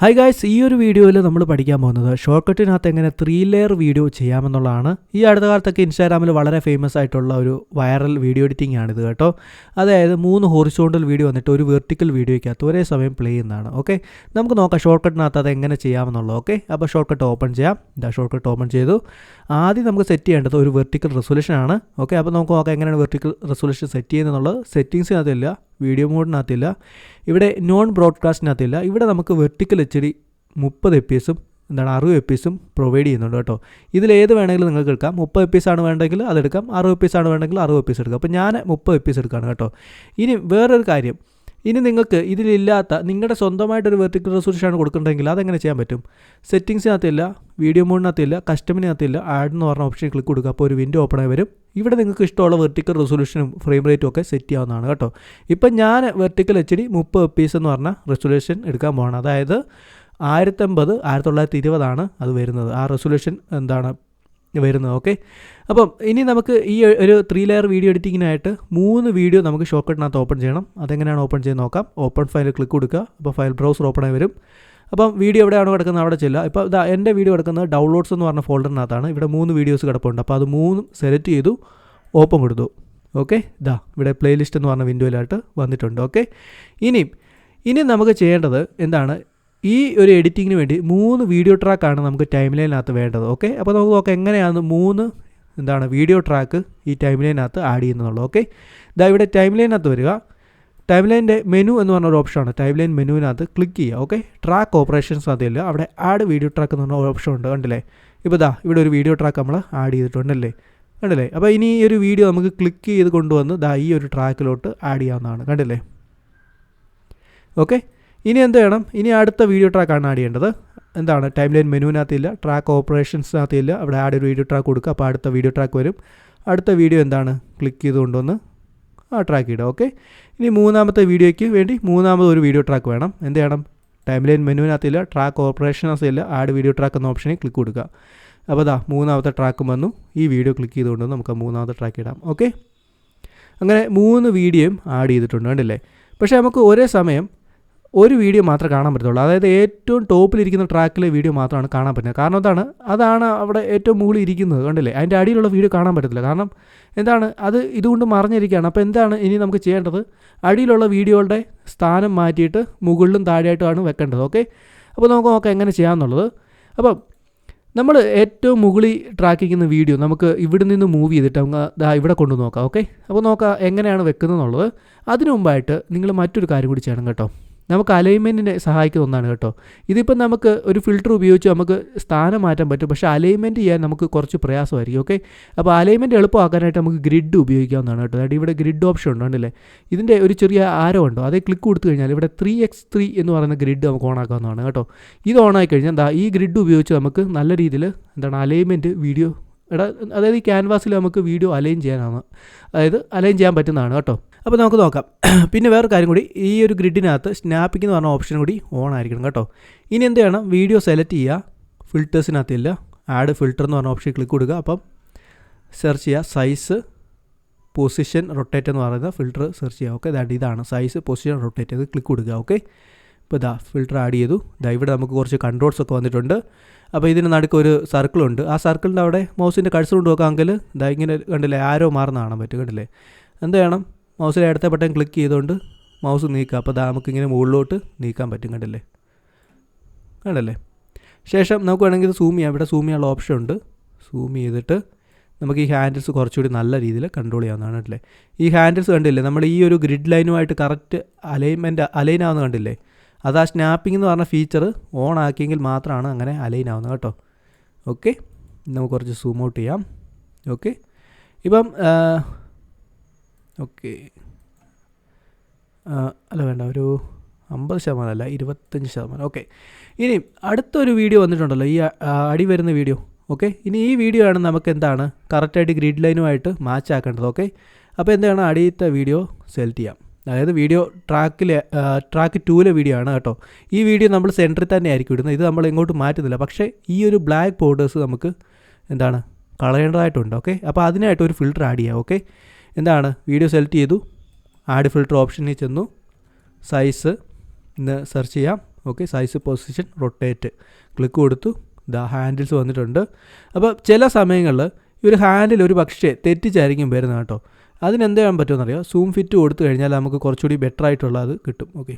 Hi guys ഈ ഒരു വീഡിയോയിൽ നമ്മൾ പഠിക്കാൻ പോകുന്നത് ഷോർട്ട് കട്ടിനകത്ത് എങ്ങനെ ത്രീ ലെയർ വീഡിയോ ചെയ്യാമെന്നുള്ളതാണ്. ഈ അടുത്ത കാലത്തൊക്കെ ഇൻസ്റ്റാഗ്രാമിൽ വളരെ ഫേമസ് ആയിട്ടുള്ള ഒരു വൈറൽ വീഡിയോ എഡിറ്റിംഗ് ആണിത് കേട്ടോ. അതായത് മൂന്ന് ഹോറിസോണ്ടൽ വീഡിയോ വന്നിട്ട് ഒരു വെർട്ടിക്കൽ വീഡിയോയ്ക്കകത്ത് ഒരേ സമയം പ്ലേ ചെയ്യുന്നതാണ് ഓക്കെ നമുക്ക് നോക്കാം ഷോർട്ട് കട്ടിനകത്ത് അത് എങ്ങനെ ചെയ്യാമെന്നുള്ളത് ഓക്കെ അപ്പോൾ ഷോർട്ട് കട്ട് ഓപ്പൺ ചെയ്യാം. ഇതാ ഷോർട്ട് കട്ട് ഓപ്പൺ ചെയ്തു. ആദ്യം നമുക്ക് സെറ്റ് ചെയ്യേണ്ടത് ഒരു വെർട്ടിക്കൽ റെസൊല്യൂഷൻ ആണ് ഓക്കെ അപ്പോൾ നമുക്ക് നോക്കാം എങ്ങനെയാണ് വെർട്ടിക്കൽ റെസൊല്യൂഷൻ സെറ്റ് ചെയ്യുന്നത് സെറ്റിങ്സിനകത്തില്ല വീഡിയോ മോഡിനകത്തില്ല ഇവിടെ നോൺ ബ്രോഡ്കാസ്റ്റിനകത്തില്ല ഇവിടെ നമുക്ക് വെർട്ടിക്കൽ എച്ച് ഡി മുപ്പത് എ പി എസും എന്താണ് അറുപത് എ പി എസും പ്രൊവൈഡ് ചെയ്യുന്നുണ്ട് കേട്ടോ. ഇതിൽ ഏത് വേണമെങ്കിലും നിങ്ങൾക്ക് എടുക്കാം. മുപ്പത് എ പി എസ് ആണ് വേണ്ടെങ്കിൽ അതെടുക്കാം അറുപത് എ പി എസ് ആണ് വേണ്ടെങ്കിൽ അറുപത് എ പി എസ് എടുക്കാം. അപ്പോൾ ഞാൻ മുപ്പത് എ പി എസ് എടുക്കുകയാണ് കേട്ടോ. ഇനി വേറൊരു കാര്യം. ഇനി നിങ്ങൾക്ക് ഇതിലില്ലാത്ത നിങ്ങളുടെ സ്വന്തമായിട്ടൊരു വെർട്ടിക്കൽ റെസൊല്യൂഷൻ കൊടുക്കേണ്ടതെങ്കിൽ അതെങ്ങനെ ചെയ്യാൻ പറ്റും? സെറ്റിങ്സിനകത്തില്ല വീഡിയോ മോഡിനകത്തില്ല കസ്റ്റമിനകത്തില്ല ആഡ് എന്ന് പറഞ്ഞ ഓപ്ഷൻ ക്ലിക്ക് കൊടുക്കുക. അപ്പോൾ ഒരു വിൻഡോ ഓപ്പൺ ആയി വരും. ഇവിടെ നിങ്ങൾക്ക് ഇഷ്ടമുള്ള വെർട്ടിക്കൽ റെസൊല്യൂഷനും ഫ്രെയിം റേറ്റും ഒക്കെ സെറ്റ് ചെയ്യാവുന്നതാണ് കേട്ടോ. ഇപ്പം ഞാൻ വെർട്ടിക്കൽ എച്ച് ഡി മുപ്പത് പീസ് എന്ന് പറഞ്ഞ റെസൊല്യൂഷൻ എടുക്കാൻ പോകണം അതായത് ആയിരത്തമ്പത് ആയിരത്തി തൊള്ളായിരത്തി ഇരുപതാണ് അത് വരുന്നത്. ആ റെസൊല്യൂഷൻ എന്താണ്? വരുന്നത് ഓക്കെ അപ്പം ഇനി നമുക്ക് ഈ ഒരു ത്രീ ലെയർ വീഡിയോ എഡിറ്റിങ്ങിനായിട്ട് മൂന്ന് വീഡിയോ നമുക്ക് ഷോർട്ട്കട്ടിനകത്ത് ഓപ്പൺ ചെയ്യണം. അതെങ്ങനെയാണ് ഓപ്പൺ ചെയ്ത് നോക്കാം. ഓപ്പൺ ഫയൽ ക്ലിക്ക് കൊടുക്കുക. അപ്പോൾ ഫയൽ ബ്രൗസർ ഓപ്പൺ ആയി വരും. അപ്പം വീഡിയോ എവിടെയാണ് കിടക്കുന്നത് അവിടെ ചെല്ലുക. ഇപ്പോൾ ഇതാ എന്റെ വീഡിയോ കിടക്കുന്നത് ഡൗൺലോഡ്സ് എന്ന് പറഞ്ഞ ഫോൾഡറിനകത്താണ് ഇവിടെ മൂന്ന് വീഡിയോസ് കിടപ്പുണ്ട്. അപ്പോൾ അത് മൂന്നും സെലക്ട് ചെയ്തു ഓപ്പൺ കൊടുത്തു. ഓക്കെ ഇതാ ഇവിടെ പ്ലേലിസ്റ്റ് എന്ന് പറഞ്ഞ വിൻഡോയിലായിട്ട് വന്നിട്ടുണ്ട് ഓക്കെ ഇനി ഇനി നമുക്ക് ചെയ്യേണ്ടത് എന്താണ്? ഈ ഒരു എഡിറ്റിങ്ങിന് വേണ്ടി മൂന്ന് വീഡിയോ ട്രാക്കാണ് നമുക്ക് ടൈം ലൈനകത്ത് വേണ്ടത് ഓക്കെ അപ്പോൾ നമുക്ക് നോക്കാം എങ്ങനെയാണ് മൂന്ന് എന്താണ് വീഡിയോ ട്രാക്ക് ഈ ടൈം ലൈനകത്ത് ആഡ് ചെയ്യുന്നതുള്ളൂ ഓക്കെ ഇതാ ഇവിടെ ടൈം ലൈനകത്ത് വരിക. ടൈം ലൈന്റെ മെനു എന്ന് പറഞ്ഞ ഒരു ഓപ്ഷനാണ് ടൈം ലൈൻ മെനുവിനകത്ത് ക്ലിക്ക് ചെയ്യുക ഓക്കെ ട്രാക്ക് ഓപ്പറേഷൻസ് അതില്ല അവിടെ ആഡ് വീഡിയോ ട്രാക്ക് എന്ന് പറഞ്ഞ ഓപ്ഷൻ ഉണ്ട് കണ്ടില്ലേ? ഇപ്പോൾ ഇതാ ഇവിടെ ഒരു വീഡിയോ ട്രാക്ക് നമ്മൾ ആഡ് ചെയ്തിട്ടുണ്ടല്ലേ? കണ്ടില്ലേ? അപ്പോൾ ഇനി ഈ ഒരു വീഡിയോ നമുക്ക് ക്ലിക്ക് ചെയ്ത് കൊണ്ടുവന്ന് ദാ ഈ ഒരു ട്രാക്കിലോട്ട് ആഡ് ചെയ്യാവുന്നതാണ് കണ്ടില്ലേ? ഓക്കെ ഇനി എന്ത് വേണം ഇനി അടുത്ത വീഡിയോ ട്രാക്കാണ് ആഡ് ചെയ്യേണ്ടത്. എന്താണ്? ടൈം ലൈൻ മെനുവിനകത്തില്ല ട്രാക്ക് ഓപ്പറേഷൻസിനകത്തില്ല അവിടെ ആഡ് ഒരു വീഡിയോ ട്രാക്ക് കൊടുക്കുക. അപ്പോൾ അടുത്ത വീഡിയോ ട്രാക്ക് വരും. അടുത്ത വീഡിയോ എന്താണ്? ക്ലിക്ക് ചെയ്തുകൊണ്ടൊന്ന് ആ ട്രാക്ക് ഇടുക ഓക്കെ ഇനി മൂന്നാമത്തെ വീഡിയോയ്ക്ക് വേണ്ടി മൂന്നാമത് ഒരു വീഡിയോ ട്രാക്ക് വേണം. എന്ത് ചെയ്യണം? ടൈം ലൈൻ മെനുവിനകത്തില്ല ട്രാക്ക് ഓപ്പറേഷൻസ് ഇല്ല ആഡ് വീഡിയോ ട്രാക്ക് എന്ന ഓപ്ഷനിൽ ക്ലിക്ക് കൊടുക്കുക. അപ്പോൾ അതാ മൂന്നാമത്തെ ട്രാക്കും വന്നു. ഈ വീഡിയോ ക്ലിക്ക് ചെയ്തുകൊണ്ട് നമുക്ക് മൂന്നാമത്തെ ട്രാക്ക് ഇടാം ഓക്കെ അങ്ങനെ മൂന്ന് വീഡിയോയും ആഡ് ചെയ്തിട്ടുണ്ട് കണ്ടില്ലേ? പക്ഷേ നമുക്ക് ഒരേ സമയം ഒരു വീഡിയോ മാത്രമേ കാണാൻ പറ്റത്തുള്ളൂ. അതായത് ഏറ്റവും ടോപ്പിലിരിക്കുന്ന ട്രാക്കിലെ വീഡിയോ മാത്രമാണ് കാണാൻ പറ്റുന്നത്. കാരണം എന്താണ്? അതാണ് അവിടെ ഏറ്റവും മുകളിൽ ഇരിക്കുന്നത്. കണ്ടില്ലേ? അതിന്റെ അടിയിലുള്ള വീഡിയോ കാണാൻ പറ്റത്തില്ല. കാരണം എന്താണ്? അത് ഇതുകൊണ്ട് മറിഞ്ഞിരിക്കുകയാണ്. അപ്പോൾ എന്താണ് ഇനി നമുക്ക് ചെയ്യേണ്ടത്? അടിയിലുള്ള വീഡിയോകളുടെ സ്ഥാനം മാറ്റിയിട്ട് മുകളിലും താഴെയായിട്ടുമാണ് വെക്കേണ്ടത്. ഓക്കെ? അപ്പോൾ നമുക്ക് നോക്കാം എങ്ങനെ ചെയ്യാമെന്നുള്ളത്. അപ്പം നമ്മൾ ഏറ്റവും മുകളിൽ ട്രാക്ക് ചെയ്യുന്ന വീഡിയോ നമുക്ക് ഇവിടെ നിന്ന് മൂവ് ചെയ്തിട്ട് നമുക്ക് ദാ ഇവിടെ കൊണ്ടു നോക്കാം. ഓക്കെ? അപ്പോൾ നോക്കാം എങ്ങനെയാണ് വെക്കുന്നത് എന്നുള്ളത് അതിനു മുമ്പായിട്ട് നിങ്ങൾ മറ്റൊരു കാര്യം കൂടി ചെയ്യണം കേട്ടോ. നമുക്ക് അലൈൻമെന്റിനെ സഹായിക്കുന്ന ഒന്നാണ് കേട്ടോ. ഇതിപ്പോൾ നമുക്ക് ഒരു ഫിൽറ്റർ ഉപയോഗിച്ച് നമുക്ക് സ്ഥാനം മാറ്റാൻ പറ്റും. പക്ഷേ അലൈൻമെന്റ് ചെയ്യാൻ നമുക്ക് കുറച്ച് പ്രയാസമായിരിക്കും ഓക്കെ അപ്പോൾ അലൈൻമെന്റ് എളുപ്പമാക്കാനായിട്ട് നമുക്ക് ഗ്രിഡ് ഉപയോഗിക്കാവുന്നതാണ് കേട്ടോ. അതായത് ഇവിടെ ഗ്രിഡ് ഓപ്ഷൻ ഉണ്ട് കണ്ടില്ലേ? ഇതിന്റെ ഒരു ചെറിയ ആരോ ഉണ്ടോ അതേ ക്ലിക്ക് കൊടുത്തു കഴിഞ്ഞാൽ ഇവിടെ ത്രീ എക്സ് ത്രീ എന്ന് പറയുന്ന ഗ്രിഡ് നമുക്ക് ഓൺ ഓണാക്കാവുന്നതാണ് കേട്ടോ. ഇത് ഓൺ ആയി കഴിഞ്ഞാൽ എന്താ ഈ ഗ്രിഡ് ഉപയോഗിച്ച് നമുക്ക് നല്ല രീതിയിൽ എന്താണ് അലൈൻമെന്റ് വീഡിയോ എടാ അതായത് ഈ ക്യാൻവാസിൽ നമുക്ക് വീഡിയോ അലൈൻ ചെയ്യാനാണ് അതായത് അലൈൻ ചെയ്യാൻ പറ്റുന്നതാണ് കേട്ടോ. അപ്പോൾ നമുക്ക് നോക്കാം. പിന്നെ വേറൊരു കാര്യം കൂടി ഈ ഒരു ഗ്രിഡിനകത്ത് സ്നാപ്പിംഗ് എന്ന് പറഞ്ഞ ഓപ്ഷൻ കൂടി ഓൺ ആയിരിക്കണം കേട്ടോ. ഇനി എന്ത് ചെയ്യണം? വീഡിയോ സെലക്ട് ചെയ്യുക. ഫിൽറ്റേഴ്സിനകത്തില്ല ആഡ് ഫിൽറ്റർ എന്ന് പറഞ്ഞ ഓപ്ഷൻ ക്ലിക്ക് കൊടുക്കുക. അപ്പം സെർച്ച് ചെയ്യുക. സൈസ് പൊസിഷൻ റൊട്ടേറ്റ് എന്ന് പറയുന്ന ഫിൽറ്റർ സെർച്ച് ചെയ്യുക. ഓക്കെ ദാറ്റ് ഇതാണ്. സൈസ് പൊസിഷൻ റൊട്ടേറ്റ് ചെയ്ത് ക്ലിക്ക് കൊടുക്കുക. ഓക്കെ ഇപ്പോൾ ഇതാ ഫിൽറ്റർ ആഡ് ചെയ്തു. ദാ ഇവിടെ നമുക്ക് കുറച്ച് കൺട്രോൾസ് ഒക്കെ വന്നിട്ടുണ്ട്. അപ്പോൾ ഇതിന് നടുക്ക് ഒരു സർക്കിളുണ്ട് ആ സർക്കിളിന്റെ അവിടെ മൗസിന്റെ കഴ്സർ കൊണ്ട് നോക്കാമെങ്കിൽ ഇതാ ഇങ്ങനെ കണ്ടില്ലേ? ആരോ മാറുന്ന കാണാൻ പറ്റും കണ്ടില്ലേ? എന്ത് ചെയ്യണം? മൗസിലെ അടുത്ത ബട്ടൺ ക്ലിക്ക് ചെയ്തുകൊണ്ട് മൗസ് നീക്കുക. അപ്പോൾ ദാ നമുക്കിങ്ങനെ മുകളിലോട്ട് നീക്കാൻ പറ്റും കണ്ടില്ലേ? കണ്ടല്ലേ? ശേഷം നമുക്ക് വേണമെങ്കിൽ ഇത് സൂം ചെയ്യാം. ഇവിടെ സൂം ചെയ്യാനുള്ള ഓപ്ഷൻ ഉണ്ട്. സൂം ചെയ്തിട്ട് നമുക്ക് ഈ ഹാൻഡിൽസ് കുറച്ചുകൂടി നല്ല രീതിയിൽ കൺട്രോൾ ചെയ്യാവുന്നതാണ് കണ്ടില്ലേ? ഈ ഹാൻഡിൽസ് കണ്ടില്ലേ? നമ്മൾ ഈ ഒരു ഗ്രിഡ് ലൈനുമായിട്ട് കറക്റ്റ് അലൈൻമെന്റ് അലൈൻ ആവുന്ന കണ്ടില്ലേ? അത് ആ സ്നാപ്പിംഗ് എന്ന് പറഞ്ഞ ഫീച്ചർ ഓൺ ആക്കിയെങ്കിൽ മാത്രമാണ് അങ്ങനെ അലൈൻ ആവുന്നത് കേട്ടോ. ഓക്കെ നമുക്ക് കുറച്ച് സൂം ഔട്ട് ചെയ്യാം. ഓക്കെ ഇപ്പം ഓക്കെ. അല്ല വേണ്ട ഒരു അമ്പത് ശതമാനം അല്ല ഇരുപത്തഞ്ച് ശതമാനം. ഓക്കെ. ഇനി അടുത്തൊരു വീഡിയോ വന്നിട്ടുണ്ടല്ലോ ഈ അടി വരുന്ന വീഡിയോ. ഓക്കെ. ഇനി ഈ വീഡിയോ ആണ് നമുക്ക് എന്താണ് കറക്റ്റായിട്ട് ഗ്രിഡ് ലൈനുമായിട്ട് മാച്ച് ആക്കേണ്ടത്. ഓക്കെ. അപ്പോൾ എന്താണ് അടിയത്തെ വീഡിയോ? സെലക്ട് ചെയ്യാം. അതായത് വീഡിയോ ട്രാക്കിലെ ട്രാക്ക് ടൂലെ വീഡിയോ ആണ് കേട്ടോ. ഈ വീഡിയോ നമ്മൾ സെന്ററിൽ തന്നെ ആയിരിക്കും ഇടുന്നത്. ഇത് നമ്മൾ ഇങ്ങോട്ട് മാറ്റുന്നില്ല. പക്ഷേ ഈ ഒരു ബ്ലാക്ക് ബോർഡേഴ്സ് നമുക്ക് എന്താണ് കളയേണ്ടതായിട്ടുണ്ട്. ഓക്കെ. അപ്പോൾ അതിനായിട്ട് ഒരു ഫിൽറ്റർ ആഡ് ചെയ്യാം. ഓക്കെ. എന്താണ്? വീഡിയോ സെലക്ട് ചെയ്തു. ആഡ് ഫിൽറ്റർ ഓപ്ഷനിൽ ചെന്നു. സൈസ് ഇന്ന് സെർച്ച് ചെയ്യാം. Okay size position rotate click കൊടുത്തു. ദാ ഹാൻഡിൽസ് വന്നിട്ടുണ്ട്. അപ്പോൾ ചില സമയങ്ങളിൽ ഈ ഒരു ഹാൻഡിൽ ഒരു പക്ഷേ തെറ്റിച്ചായിരിക്കും വരുന്നത് കേട്ടോ. അതിനെന്ത് ചെയ്യാൻ പറ്റുമെന്നറിയോ സൂം ഫിറ്റ് കൊടുത്തു കഴിഞ്ഞാൽ നമുക്ക് കുറച്ചുകൂടി ബെറ്റർ ആയിട്ടുള്ള അത് കിട്ടും. ഓക്കെ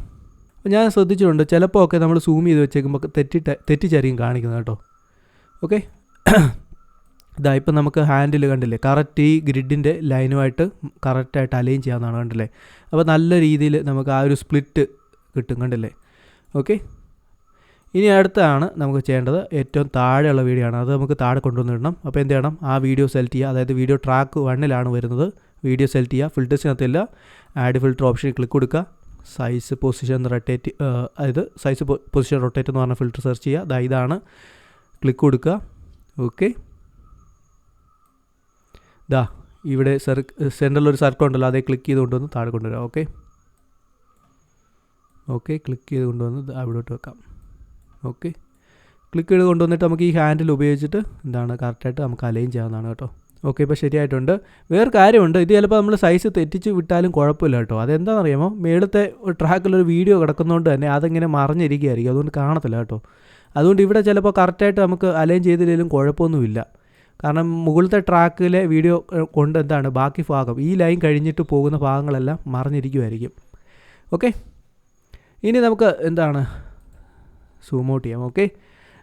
അപ്പോൾ ഞാൻ ശ്രദ്ധിച്ചിട്ടുണ്ട് ചിലപ്പോൾ ഒക്കെ നമ്മൾ സൂം ചെയ്ത് വെച്ചേക്കുമ്പോൾ തെറ്റിട്ട് തെറ്റിച്ചായിരിക്കും കാണിക്കുന്നത് കേട്ടോ. ഓക്കെ ഇതാ ഇപ്പം നമുക്ക് ഹാൻഡിൽ കണ്ടില്ലേ? കറക്റ്റ് ഈ ഗ്രിഡിന്റെ ലൈനുമായിട്ട് കറക്റ്റായിട്ട് അലൈൻ ചെയ്യാവുന്നതാണ് കണ്ടില്ലേ? അപ്പോൾ നല്ല രീതിയിൽ നമുക്ക് ആ ഒരു സ്പ്ലിറ്റ് കിട്ടും കണ്ടില്ലേ? ഓക്കെ ഇനി അടുത്താണ് നമുക്ക് ചെയ്യേണ്ടത് ഏറ്റവും താഴെയുള്ള വീഡിയോ ആണ്. അത് നമുക്ക് താഴെ കൊണ്ടുവന്നിടണം അപ്പോൾ എന്ത് ചെയ്യണം? ആ വീഡിയോ സെലക്ട് ചെയ്യുക. അതായത് വീഡിയോ ട്രാക്ക് വണ്ണിലാണ് വരുന്നത്. വീഡിയോ സെലക്ട് ചെയ്യുക. ഫിൽറ്റേഴ്സിനകത്തില്ല ആഡ് ഫിൽറ്റർ ഓപ്ഷനിൽ ക്ലിക്ക് കൊടുക്കുക. സൈസ് പൊസിഷൻ റൊട്ടേറ്റ് അതായത് സൈസ് പൊസിഷൻ റൊട്ടേറ്റ് എന്ന് പറഞ്ഞ ഫിൽറ്റർ സെർച്ച് ചെയ്യുക. അതായത് ഇതാണ്. ക്ലിക്ക് കൊടുക്കുക. ഓക്കെ ദാ ഇവിടെ സെർ സെന്ററിൽ ഒരു സർക്കിൾ ഉണ്ടല്ലോ അതേ ക്ലിക്ക് ചെയ്ത് കൊണ്ടുവന്ന് താഴെ കൊണ്ടുവരാം ഓക്കെ ഓക്കെ ക്ലിക്ക് ചെയ്ത് കൊണ്ടുവന്ന് അവിടോട്ട് വെക്കാം ഓക്കെ ക്ലിക്ക് ചെയ്ത് കൊണ്ടുവന്നിട്ട് നമുക്ക് ഈ ഹാൻഡിൽ ഉപയോഗിച്ചിട്ട് എന്താണ് കറക്റ്റായിട്ട് നമുക്ക് അലൈൻ ചെയ്യാവുന്നതാണ് കേട്ടോ. ഓക്കെ ഇപ്പോൾ ശരിയായിട്ടുണ്ട്. വേറെ കാര്യമുണ്ട് ഇത് ചിലപ്പോൾ നമ്മൾ സൈസ് തെറ്റിച്ച് വിട്ടാലും കുഴപ്പമില്ല കേട്ടോ. അതെന്താണെന്ന് അറിയാമോ മേളത്തെ ട്രാക്കിലൊരു വീഡിയോ കിടക്കുന്നതുകൊണ്ട് തന്നെ അതിങ്ങനെ മറിഞ്ഞിരിക്കുകയായിരിക്കും അതുകൊണ്ട് കാണത്തില്ല കേട്ടോ. അതുകൊണ്ട് ഇവിടെ ചിലപ്പോൾ കറക്റ്റായിട്ട് നമുക്ക് അലൈൻ ചെയ്തില്ലെങ്കിലും കുഴപ്പമൊന്നുമില്ല. കാരണം മുകളിലത്തെ ട്രാക്കിലെ വീഡിയോ കൊണ്ട് എന്താണ് ബാക്കി ഭാഗം ഈ ലൈൻ കഴിഞ്ഞിട്ട് പോകുന്ന ഭാഗങ്ങളെല്ലാം മറിഞ്ഞിരിക്കുമായിരിക്കും ഓക്കെ? ഇനി നമുക്ക് എന്താണ് സൂം ഔട്ട് ചെയ്യാം ഓക്കെ?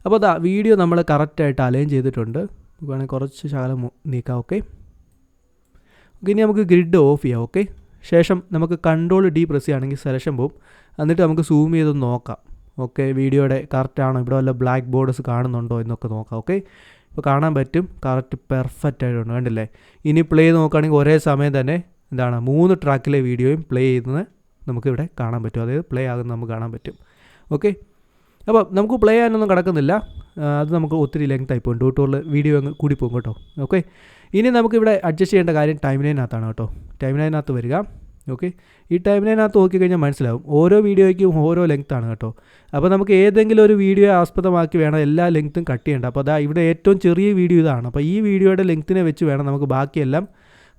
അപ്പോൾ അതാ വീഡിയോ നമ്മൾ കറക്റ്റായിട്ട് അലൈൻ ചെയ്തിട്ടുണ്ട്. വേണമെങ്കിൽ കുറച്ച് ശകലം നീക്കാം ഓക്കെ? ഓക്കെ ഇനി നമുക്ക് ഗ്രിഡ് ഓഫ് ചെയ്യാം ഓക്കെ? ശേഷം നമുക്ക് കൺട്രോൾ ഡി പ്രസ് ചെയ്യുകയാണെങ്കിൽ സെലക്ഷൻ പോവും. എന്നിട്ട് നമുക്ക് സൂം ചെയ്ത് നോക്കാം ഓക്കെ? വീഡിയോയുടെ കറക്റ്റാണോ? ഇവിടെ വല്ല ബ്ലാക്ക് ബോർഡേഴ്സ് കാണുന്നുണ്ടോ എന്നൊക്കെ നോക്കാം ഓക്കെ? ഇപ്പോൾ കാണാൻ പറ്റും. കറക്റ്റ് പെർഫെക്റ്റ് ആയിട്ടുണ്ട്. കണ്ടില്ലേ? ഇനി പ്ലേ നോക്കുകയാണെങ്കിൽ ഒരേ സമയം തന്നെ എന്താണ് മൂന്ന് ട്രാക്കിലെ വീഡിയോയും പ്ലേ ചെയ്യുന്നത് നമുക്കിവിടെ കാണാൻ പറ്റും. അതായത് പ്ലേ ആകുന്നത് നമുക്ക് കാണാൻ പറ്റും. ഓക്കെ അപ്പോൾ നമുക്ക് പ്ലേ ചെയ്യാനൊന്നും കിടക്കുന്നില്ല. അത് നമുക്ക് ഒത്തിരി ലെങ്ത് ആയി പോകും. ടൂട്ടോറിൽ വീഡിയോ അങ്ങ് കൂടി പോകും കേട്ടോ. ഓക്കെ ഇനി നമുക്കിവിടെ അഡ്ജസ്റ്റ് ചെയ്യേണ്ട കാര്യം ടൈം ലൈനകത്താണ് കേട്ടോ. ടൈം ലൈനകത്ത് വരിക. ഓക്കെ? ഈ ടൈം ലൈനകത്ത് നോക്കിക്കഴിഞ്ഞാൽ മനസ്സിലാവും. ഓരോ വീഡിയോയ്ക്കും ഓരോ ലെങ്ത് ആണ് കേട്ടോ. അപ്പോൾ നമുക്ക് ഏതെങ്കിലും ഒരു വീഡിയോ ആസ്പദമാക്കി വേണം എല്ലാ ലെങ്ത്തും കട്ട് ചെയ്യേണ്ടത് അപ്പോൾ അതാ ഇവിടെ ഏറ്റവും ചെറിയ വീഡിയോ ഇതാണ്. അപ്പോൾ ഈ വീഡിയോയുടെ ലെങ്ത്തിനെ വെച്ച് വേണം നമുക്ക് ബാക്കിയെല്ലാം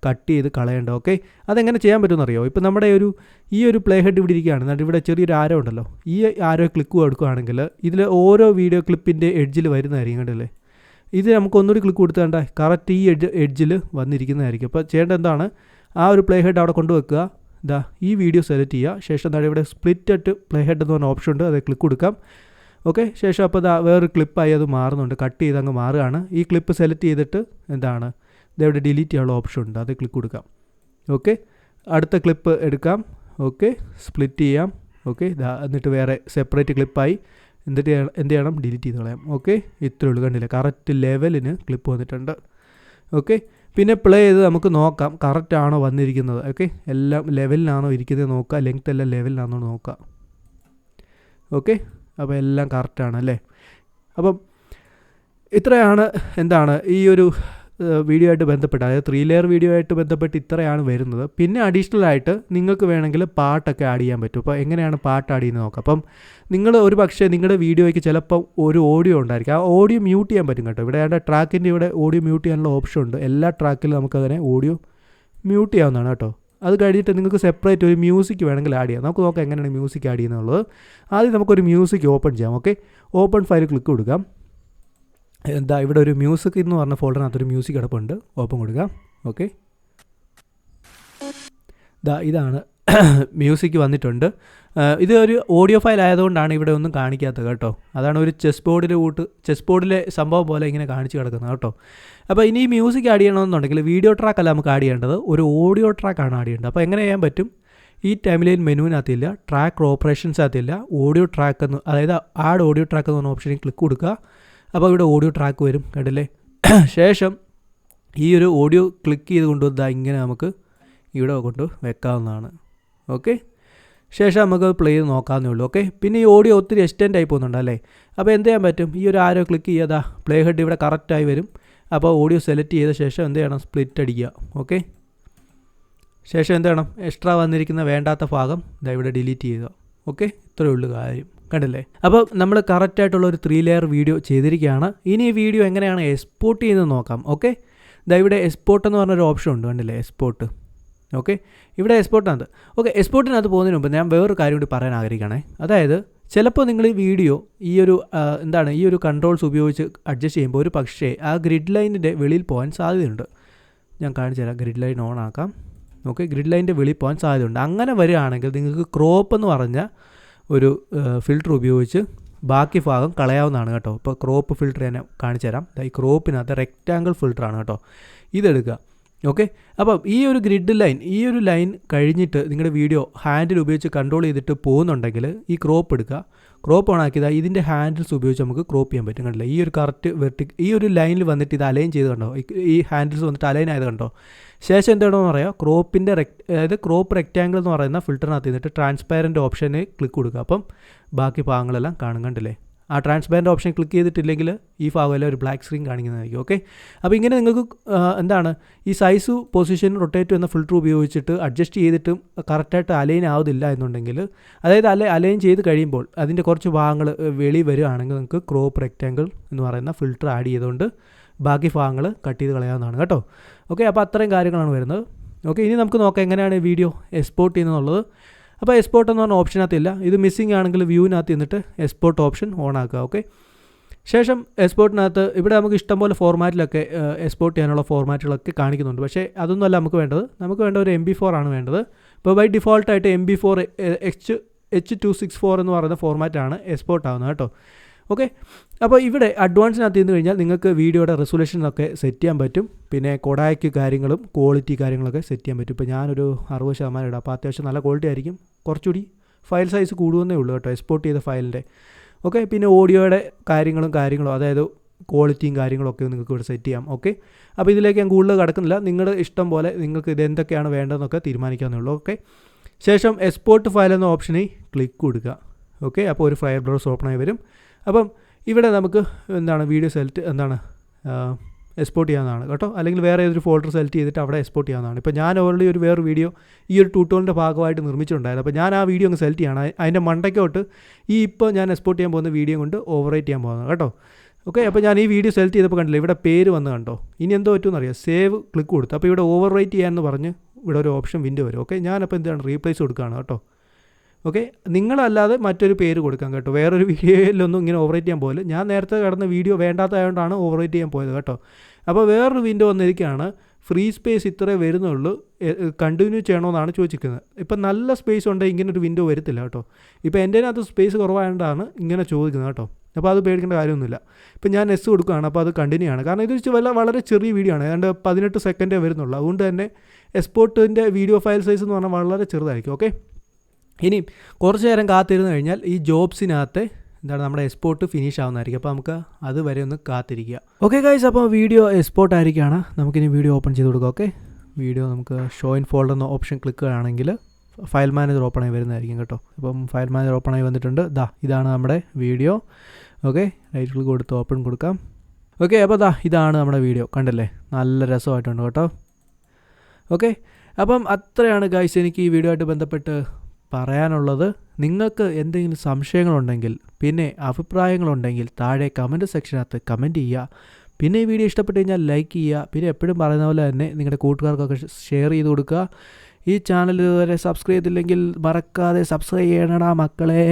കട്ട് ചെയ്ത് കളയേണ്ട. ഓക്കെ? അതെങ്ങനെ ചെയ്യാൻ പറ്റുമെന്ന് അറിയോ? ഇപ്പോൾ നമ്മുടെ ഒരു ഈ ഒരു പ്ലേ ഹെഡ് ഇവിടെ ഇരിക്കുകയാണ്. എന്നിട്ട് ഇവിടെ ചെറിയൊരു ആരോ ഉണ്ടല്ലോ. ഈ ആരോ ക്ലിക്ക് കൊടുക്കുകയാണെങ്കിൽ ഇതിൽ ഓരോ വീഡിയോ ക്ലിപ്പിന്റെ എഡ്ജിൽ വരുന്നതായിരിക്കും കണ്ടല്ലേ? ഇത് നമുക്ക് ഒന്നുകൂടി ക്ലിക്ക് കൊടുത്തേണ്ട കറക്റ്റ് ഈ എഡ്ജ് എഡ്ജിൽ വന്നിരിക്കുന്നതായിരിക്കും. അപ്പോൾ ചെയ്യേണ്ടത് എന്താണ്? ആ ഒരു പ്ലേ ഹെഡ് അവിടെ കൊണ്ടുവെക്കുക. ഇതാ ഈ വീഡിയോ സെലക്ട് ചെയ്യുക. ശേഷം എന്താ ഇവിടെ സ്പ്ലിറ്റ് അറ്റ് പ്ലേ ഹെഡ് എന്ന് പറഞ്ഞ ഓപ്ഷൻ ഉണ്ട്. അത് ക്ലിക്ക് കൊടുക്കാം. ഓക്കെ ശേഷം അപ്പോൾ ഇതാ വേറൊരു ക്ലിപ്പായി അത് മാറുന്നുണ്ട്. കട്ട് ചെയ്ത് അങ്ങ് മാറുകയാണ്. ഈ ക്ലിപ്പ് സെലക്ട് ചെയ്തിട്ട് എന്താണ്? ഇതവിടെ ഡിലീറ്റ് ചെയ്യാനുള്ള ഓപ്ഷൻ ഉണ്ട്. അത് ക്ലിക്ക് കൊടുക്കാം. ഓക്കെ അടുത്ത ക്ലിപ്പ് എടുക്കാം. ഓക്കെ സ്പ്ലിറ്റ് ചെയ്യാം. ഓക്കെ എന്നിട്ട് വേറെ സെപ്പറേറ്റ് ക്ലിപ്പായി എന്നിട്ട് എന്ത് ചെയ്യണം? ഡിലീറ്റ് ചെയ്ത് കളയാം. ഓക്കെ ഇത്രയേ ഉള്ളൂ. കണ്ടില്ലേ? കറക്റ്റ് ലെവലിന് ക്ലിപ്പ് വന്നിട്ടുണ്ട്. ഓക്കെ പിന്നെ പ്ലേ ചെയ്ത് നമുക്ക് നോക്കാം. കറക്റ്റ് ആണോ വന്നിരിക്കുന്നത്? ഓക്കെ എല്ലാം ലെവലിലാണോ ഇരിക്കുന്നത് നോക്കുക. ലെങ്ത് എല്ലാം ലെവലിലാണോ നോക്കുക. ഓക്കെ അപ്പോൾ എല്ലാം കറക്റ്റാണ് അല്ലേ? അപ്പം ഇത്രയാണ് എന്താണ് ഈ ഒരു വീഡിയോ ആയിട്ട് ബന്ധപ്പെട്ട് അതായത് ത്രീ ലെയർ വീഡിയോ ആയിട്ട് ബന്ധപ്പെട്ട് ഇത്രയാണ് വരുന്നത്. പിന്നെ അഡീഷണൽ ആയിട്ട് നിങ്ങൾക്ക് വേണമെങ്കിൽ പാട്ടൊക്കെ ആഡ് ചെയ്യാൻ പറ്റും. അപ്പോൾ എങ്ങനെയാണ് പാട്ട് ആഡ് ചെയ്യുന്നത് നോക്കാം. അപ്പം നിങ്ങൾ ഒരു പക്ഷേ നിങ്ങളുടെ വീഡിയോയ്ക്ക് ചിലപ്പോൾ ഒരു ഓഡിയോ ഉണ്ടായിരിക്കും. ആ ഓഡിയോ മ്യൂട്ട് ചെയ്യാൻ പറ്റും കേട്ടോ. ഇവിടെ ആരുടെ ട്രാക്കിന്റെ ഇവിടെ ഓഡിയോ മ്യൂട്ട് ചെയ്യാനുള്ള ഓപ്ഷൻ ഉണ്ട്. എല്ലാ ട്രാക്കിലും നമുക്കതിനെ ഓഡിയോ മ്യൂട്ട് ചെയ്യാവുന്നതാണ് കേട്ടോ. അത് കഴിഞ്ഞിട്ട് നിങ്ങൾക്ക് സെപ്പറേറ്റ് ഒരു മ്യൂസിക് വേണമെങ്കിൽ ആഡ് ചെയ്യാം. നമുക്ക് നോക്കാം എങ്ങനെയാണ് മ്യൂസിക് ആഡ് ചെയ്യുന്നുള്ളത് ആദ്യം നമുക്കൊരു മ്യൂസിക് ഓപ്പൺ ചെയ്യാം ഓക്കെ ഓപ്പൺ ഫയൽ ക്ലിക്ക് കൊടുക്കാം. എന്താ ഇവിടെ ഒരു മ്യൂസിക് എന്ന് പറഞ്ഞ ഫോൾഡറിനകത്തൊരു മ്യൂസിക് കിടപ്പുണ്ട്. ഓപ്പൺ കൊടുക്കുക ഓക്കെ ദാ ഇതാണ് മ്യൂസിക് വന്നിട്ടുണ്ട്. ഇത് ഒരു ഓഡിയോ ഫയൽ ആയതുകൊണ്ടാണ് ഇവിടെ ഒന്നും കാണിക്കാത്തത് കേട്ടോ. അതാണ് ഒരു ചെസ് ബോർഡിലെ കൂട്ട് ചെസ് ബോർഡിലെ സംഭവം പോലെ ഇങ്ങനെ കാണിച്ച് കിടക്കുന്നത് കേട്ടോ. അപ്പോൾ ഇനി മ്യൂസിക് ആഡ് ചെയ്യണമെന്നുണ്ടെങ്കിൽ വീഡിയോ ട്രാക്ക് അല്ല നമുക്ക് ആഡ് ചെയ്യേണ്ടത്. ഒരു ഓഡിയോ ട്രാക്കാണ് ആഡ് ചെയ്യേണ്ടത്. അപ്പോൾ എങ്ങനെ ചെയ്യാൻ പറ്റും? ഈ ടൈമിലൈൻ മെനുവിനകത്തില്ല ട്രാക്ക് ഓപ്പറേഷൻസിനകത്തില്ല ഓഡിയോ ട്രാക്ക് എന്ന് അതായത് ആഡ് ഓഡിയോ ട്രാക്ക് എന്ന് പറഞ്ഞ ഓപ്ഷനിൽ ക്ലിക്ക് കൊടുക്കുക. അപ്പോൾ ഇവിടെ ഓഡിയോ ട്രാക്ക് വരും കണ്ടില്ലേ? ശേഷം ഈ ഒരു ഓഡിയോ ക്ലിക്ക് ചെയ്ത് കൊണ്ടുവന്നാൽ ഇങ്ങനെ നമുക്ക് ഇവിടെ കൊണ്ട് വെക്കാവുന്നതാണ്. ഓക്കെ? ശേഷം നമുക്ക് പ്ലേ ചെയ്ത് നോക്കാവുന്നേ ഉള്ളൂ ഓക്കെ? പിന്നെ ഈ ഓഡിയോ ഒത്തിരി എക്സ്റ്റെൻഡ് ആയി പോകുന്നുണ്ട് അല്ലേ? അപ്പോൾ എന്ത് ചെയ്യാൻ പറ്റും? ഈ ഒരു ആരോ ക്ലിക്ക് ചെയ്യാതാ പ്ലേ ഹെഡ് ഇവിടെ കറക്റ്റായി വരും. അപ്പോൾ ഓഡിയോ സെലക്ട് ചെയ്ത ശേഷം എന്ത് ചെയ്യണം? സ്പ്ലിറ്റ് അടിക്കുക ഓക്കെ? ശേഷം എന്ത് വേണം എക്സ്ട്രാ വന്നിരിക്കുന്ന വേണ്ടാത്ത ഭാഗം ഇതാ ഇവിടെ ഡിലീറ്റ് ചെയ്യുക ഓക്കെ? ഇത്രയേ ഉള്ളൂ കാര്യം. കണ്ടില്ലേ? അപ്പോൾ നമ്മൾ കറക്റ്റായിട്ടുള്ള ഒരു ത്രീ ലെയർ വീഡിയോ ചെയ്തിരിക്കുകയാണ്. ഇനി ഈ വീഡിയോ എങ്ങനെയാണ് എക്സ്പോർട്ട് ചെയ്യുന്നത് നോക്കാം ഓക്കെ ഇതാ ഇവിടെ എക്സ്പോർട്ട് എന്ന് പറഞ്ഞൊരു ഓപ്ഷൻ ഉണ്ട് കണ്ടില്ലേ? എക്സ്പോർട്ട് ഓക്കെ ഇവിടെ എക്സ്പോർട്ടിനകത്ത് ഓക്കെ എക്സ്പോർട്ടിനകത്ത് പോകുന്നതിന് മുമ്പ് ഞാൻ വേറൊരു കാര്യം കൂടി പറയാൻ ആഗ്രഹിക്കണേ അതായത് ചിലപ്പോൾ നിങ്ങൾ ഈ വീഡിയോ ഈ ഒരു എന്താണ് ഈ ഒരു കൺട്രോൾസ് ഉപയോഗിച്ച് അഡ്ജസ്റ്റ് ചെയ്യുമ്പോൾ ഒരു പക്ഷേ ആ ഗ്രിഡ് ലൈനിന്റെ വെളിയിൽ പോകാൻ സാധ്യതയുണ്ട്. ഞാൻ കാണിച്ചു തരാം ഗ്രിഡ് ലൈൻ ഓൺ ആക്കാം. ഓക്കെ ഗ്രിഡ് ലൈനിന്റെ വെളിയിൽ പോകാൻ സാധ്യതയുണ്ട്. അങ്ങനെ വരികയാണെങ്കിൽ നിങ്ങൾക്ക് ക്രോപ്പ് എന്ന് പറഞ്ഞ ഒരു ഫിൽറ്റർ ഉപയോഗിച്ച് ബാക്കി ഭാഗം കളയാവുന്നതാണ് കേട്ടോ. ഇപ്പോൾ ക്രോപ്പ് ഫിൽറ്റർ ഞാൻ കാണിച്ചു തരാം ഈ ക്രോപ്പിനകത്ത് റെക്റ്റാങ്കിൾ ഫിൽറ്ററാണ് കേട്ടോ. ഇതെടുക്കുക. ഓക്കെ അപ്പം ഈ ഒരു ഗ്രിഡ് ലൈൻ ഈ ഒരു ലൈൻ കഴിഞ്ഞിട്ട് നിങ്ങളുടെ വീഡിയോ ഹാൻഡിൽ ഉപയോഗിച്ച് കൺട്രോൾ ചെയ്തിട്ട് പോകുന്നുണ്ടെങ്കിൽ ഈ ക്രോപ്പ് എടുക്കുക ക്രോപ്പ് ഓൺ ആക്കിയതാ ഇതിന്റെ ഹാൻഡിൽസ് ഉപയോഗിച്ച് നമുക്ക് ക്രോപ്പ് ചെയ്യാൻ പറ്റും. കണ്ടില്ല? ഈ ഒരു കറക്റ്റ് വെർട്ടി ഈ ഒരു ലൈനിൽ വന്നിട്ട് ഇത് അലൈൻ ചെയ്ത് കണ്ടോ ഈ- ഹാൻഡിൽസ് വന്നിട്ട് അലൈൻ ആയത് കണ്ടോ ശേഷം എന്താണെന്ന് പറയാം? ക്രോപ്പിന്റെ അതായത് ക്രോപ്പ് റെക്റ്റാങ്കിൾ എന്ന് പറയുന്ന ഫിൽറ്ററിനകത്ത് നിന്നിട്ട് ട്രാൻസ്പാരന്റ് ഓപ്ഷന് ക്ലിക്ക് കൊടുക്കുക അപ്പം ബാക്കി ഭാഗങ്ങളെല്ലാം കാണും. കണ്ടില്ലേ? ആ ട്രാൻസ്പെറന്റ് ഓപ്ഷൻ ക്ലിക്ക് ചെയ്തിട്ടില്ലെങ്കിൽ ഈ ഭാഗമല്ല ഒരു ബ്ലാക്ക് സ്ക്രീൻ കാണിക്കുന്നതായിരിക്കും ഓക്കെ? അപ്പോൾ ഇങ്ങനെ നിങ്ങൾക്ക് എന്താണ് ഈ സൈസ് പൊസിഷൻ റൊട്ടേറ്റ് എന്ന ഫിൽറ്റർ ഉപയോഗിച്ചിട്ട് അഡ്ജസ്റ്റ് ചെയ്തിട്ടും കറക്റ്റായിട്ട് അലൈൻ ആവുന്നില്ല എന്നുണ്ടെങ്കിൽ അതായത് അല അലൈൻ ചെയ്ത് കഴിയുമ്പോൾ അതിന്റെ കുറച്ച് ഭാഗങ്ങൾ വെളി വരികയാണെങ്കിൽ നിങ്ങൾക്ക് ക്രോപ്പ് റെക്റ്റാങ്കിൾ എന്ന് പറയുന്ന ഫിൽറ്റർ ആഡ് ചെയ്തുകൊണ്ട് ബാക്കി ഭാഗങ്ങൾ കട്ട് ചെയ്ത് കളയാവുന്നതാണ് കേട്ടോ? ഓക്കെ അപ്പോൾ അത്രയും കാര്യങ്ങളാണ് വരുന്നത്. ഓക്കെ ഇനി നമുക്ക് നോക്കാം എങ്ങനെയാണ് വീഡിയോ എക്സ്പോർട്ട് ചെയ്യുന്നതെന്നുള്ളത് അപ്പോൾ എക്സ്പോർട്ട് എന്ന് പറഞ്ഞ ഓപ്ഷനകത്തില്ല ഇത് മിസ്സിംഗ് ആണെങ്കിൽ വ്യൂവിനകത്ത് നിന്നിട്ട് എക്സ്പോർട്ട് ഓപ്ഷൻ ഓൺ ആക്കുക ഓക്കെ ശേഷം എക്സ്പോർട്ടിനകത്ത് ഇവിടെ നമുക്ക് ഇഷ്ടംപോലെ ഫോർമാറ്റിലൊക്കെ എക്സ്പോർട്ട് ചെയ്യാനുള്ള ഫോർമാറ്റുകളൊക്കെ കാണിക്കുന്നുണ്ട്. പക്ഷേ അതൊന്നുമല്ല നമുക്ക് വേണ്ടത്. നമുക്ക് വേണ്ട ഒരു എം ബി ഫോർ ആണ് വേണ്ടത്. ഇപ്പോൾ by ഡിഫോൾട്ടായിട്ട് M B four H H two six four എന്ന് പറയുന്ന ഫോർമാറ്റാണ് എക്സ്പോർട്ട് ആവുന്നത് കേട്ടോ? ഓക്കെ? അപ്പോൾ ഇവിടെ അഡ്വാൻസിനകത്ത് നിന്ന് കഴിഞ്ഞാൽ നിങ്ങൾക്ക് വീഡിയോയുടെ റെസൊല്യൂഷനൊക്കെ സെറ്റ് ചെയ്യാൻ പറ്റും. പിന്നെ കൊടായ്ക്ക് കാര്യങ്ങളും ക്വാളിറ്റി കാര്യങ്ങളൊക്കെ സെറ്റ് ചെയ്യാൻ പറ്റും. ഇപ്പോൾ ഞാനൊരു അറുപത് ശതമാനം ഇടാം. അപ്പോൾ അത്യാവശ്യം നല്ല ക്വാളിറ്റി ആയിരിക്കും. കുറച്ചുകൂടി ഫയൽ സൈസ് കൂടുതലേ ഉള്ളൂ കേട്ടോ എക്സ്പോർട്ട് ചെയ്ത ഫയലിന്റെ. ഓക്കെ? പിന്നെ ഓഡിയോയുടെ കാര്യങ്ങളും കാര്യങ്ങളും അതായത് ക്വാളിറ്റിയും കാര്യങ്ങളൊക്കെ നിങ്ങൾക്ക് ഇവിടെ സെറ്റ് ചെയ്യാം. ഓക്കെ? അപ്പോൾ ഇതിലേക്ക് ഞാൻ കൂടുതൽ കിടക്കുന്നില്ല. നിങ്ങളുടെ ഇഷ്ടം പോലെ നിങ്ങൾക്ക് ഇത് എന്തൊക്കെയാണ് വേണ്ടതെന്നൊക്കെ തീരുമാനിക്കാവുന്നേ ഉള്ളൂ. ഓക്കെ? ശേഷം എക്സ്പോർട്ട് ഫയൽ എന്ന ഓപ്ഷനിൽ ക്ലിക്ക് കൊടുക്കുക. ഓക്കെ? അപ്പോൾ ഒരു ഫയർ ബ്രൗസ് ഓപ്പണായി വരും. അപ്പം ഇവിടെ നമുക്ക് എന്താണ് വീഡിയോ സെലക്ട് എന്താണ് എക്സ്പോർട്ട് ചെയ്യാവുന്നതാണ് കേട്ടോ. അല്ലെങ്കിൽ വേറെ ഏതൊരു ഫോൾഡർ സെലക്ട് ചെയ്തിട്ട് അവിടെ എക്സ്പോർട്ട് ചെയ്യാവുന്നതാണ്. ഇപ്പോൾ ഞാൻ ഓൾറെഡി ഒരു വേറെ വീഡിയോ ഈ ഒരു ട്യൂട്ടോറിന്റെ ഭാഗമായിട്ട് നിർമ്മിച്ചിട്ടുണ്ടായിരുന്നു. അപ്പോൾ ഞാൻ ആ വീഡിയോ അങ്ങ് സെലക്ട് ചെയ്യണം. അതിന്റെ മണ്ടയ്ക്കോട്ട് ഈ ഇപ്പോൾ ഞാൻ എക്സ്പോർട്ട് ചെയ്യാൻ പോകുന്ന വീഡിയോ കൊണ്ട് ഓവറേറ്റ് ചെയ്യാൻ പോകുന്നത് കേട്ടോ. ഓക്കെ അപ്പോൾ ഞാൻ ഈ വീഡിയോ സെലക്ട് ചെയ്തപ്പോൾ കണ്ടില്ല ഇവിടെ പേര് വന്ന് കണ്ടോ? ഇനി എന്തോ പറ്റുമെന്ന് അറിയാം സേവ് ക്ലിക്ക് കൊടുത്തു. അപ്പോൾ ഇവിടെ ഓവർ റൈറ്റ് ചെയ്യാമെന്ന് പറഞ്ഞ് ഇവിടെ ഒരു ഓപ്ഷൻ വിൻഡോ വരും. ഓക്കെ ഞാനപ്പോൾ എന്താണ് റീപ്ലേസ് കൊടുക്കുകയാണ് കേട്ടോ. ഓക്കെ നിങ്ങളല്ലാതെ മറ്റൊരു പേര് കൊടുക്കാം കേട്ടോ. വേറൊരു വീഡിയോയിലൊന്നും ഇങ്ങനെ ഓവറേറ്റ് ചെയ്യാൻ പോകില്ല ഞാൻ നേരത്തെ കടന്ന വീഡിയോ വേണ്ടാത്തതായതുകൊണ്ടാണ് ഓവറേറ്റ് ചെയ്യാൻ പോയത് കേട്ടോ. അപ്പോൾ വേറൊരു വിൻഡോ വന്നിരിക്കുകയാണ്. ഫ്രീ സ്പേസ് ഇത്രേ വരുന്നുള്ളൂ. കണ്ടിന്യൂ ചെയ്യണമെന്നാണ് ചോദിച്ചിരിക്കുന്നത്. ഇപ്പം നല്ല സ്പേസ് ഉണ്ടെങ്കിൽ ഇങ്ങനെ ഒരു വിൻഡോ വരത്തില്ല കേട്ടോ. ഇപ്പോൾ എന്റെ അകത്ത് സ്പേസ് കുറവായതുകൊണ്ടാണ് ഇങ്ങനെ ചോദിക്കുന്നത് കേട്ടോ. അപ്പോൾ അത് പേടിക്കേണ്ട കാര്യമൊന്നുമില്ല. ഇപ്പം ഞാൻ എസ് കൊടുക്കുകയാണ്. അപ്പോൾ അത് കണ്ടിന്യൂ ആണ് കാരണം ഇത് വെച്ച് വല്ല വളരെ ചെറിയ വീഡിയോ ആണ്. ഏതാണ്ട് പതിനെട്ട് സെക്കൻഡേ വരുന്നുള്ളൂ. അതുകൊണ്ട് തന്നെ എക്സ്പോർട്ടിന്റെ വീഡിയോ ഫയൽ സൈസ് എന്ന് പറഞ്ഞാൽ വളരെ ചെറുതായിരിക്കും. ഓക്കെ ഇനി കുറച്ച് നേരം കാത്തിരുന്ന് കഴിഞ്ഞാൽ ഈ ജോബ്സിനകത്ത് എന്താണ് നമ്മുടെ എക്സ്പോർട്ട് ഫിനിഷ് ആവുന്നതായിരിക്കും. അപ്പോൾ നമുക്ക് അതുവരെ ഒന്ന് കാത്തിരിക്കുക. ഓക്കെ ഗൈസ് അപ്പോൾ വീഡിയോ എക്സ്പോർട്ട് ആയിരിക്കുകയാണ് നമുക്കിനി വീഡിയോ ഓപ്പൺ ചെയ്ത് കൊടുക്കുക ഓക്കെ വീഡിയോ നമുക്ക് ഷോ ഇൻ ഫോൾഡർ എന്ന ഓപ്ഷൻ ക്ലിക്ക് ആണെങ്കിൽ ഫയൽ മാനേജർ ഓപ്പൺ ആയി വരുന്നതായിരിക്കും കേട്ടോ. അപ്പം ഫയൽ മാനേജർ ഓപ്പൺ ആയി വന്നിട്ടുണ്ട്. ദാ ഇതാണ് നമ്മുടെ വീഡിയോ ഓക്കെ റൈറ്റ് ക്ലിക്ക് കൊടുത്ത് ഓപ്പൺ കൊടുക്കാം. ഓക്കെ അപ്പോൾ ദാ ഇതാണ് നമ്മുടെ വീഡിയോ. കണ്ടല്ലേ? നല്ല രസമായിട്ടുണ്ട് കേട്ടോ. ഓക്കെ അപ്പം അത്രയാണ് ഗൈസ് എനിക്ക് ഈ വീഡിയോ ആയിട്ട് ബന്ധപ്പെട്ട് പറയാനുള്ളത് നിങ്ങൾക്ക് എന്തെങ്കിലും സംശയങ്ങളുണ്ടെങ്കിൽ പിന്നെ അഭിപ്രായങ്ങളുണ്ടെങ്കിൽ താഴെ കമന്റ് സെക്ഷനകത്ത് കമന്റ് ചെയ്യുക. പിന്നെ ഈ വീഡിയോ ഇഷ്ടപ്പെട്ട് കഴിഞ്ഞാൽ ലൈക്ക് ചെയ്യുക. പിന്നെ എപ്പോഴും പറയുന്ന പോലെ തന്നെ നിങ്ങളുടെ കൂട്ടുകാർക്കൊക്കെ ഷെയർ ചെയ്ത് കൊടുക്കുക. ഈ ചാനൽ ഇതുവരെ സബ്സ്ക്രൈബ് ചെയ്തില്ലെങ്കിൽ മറക്കാതെ സബ്സ്ക്രൈബ് ചെയ്യണടാ മക്കളെ.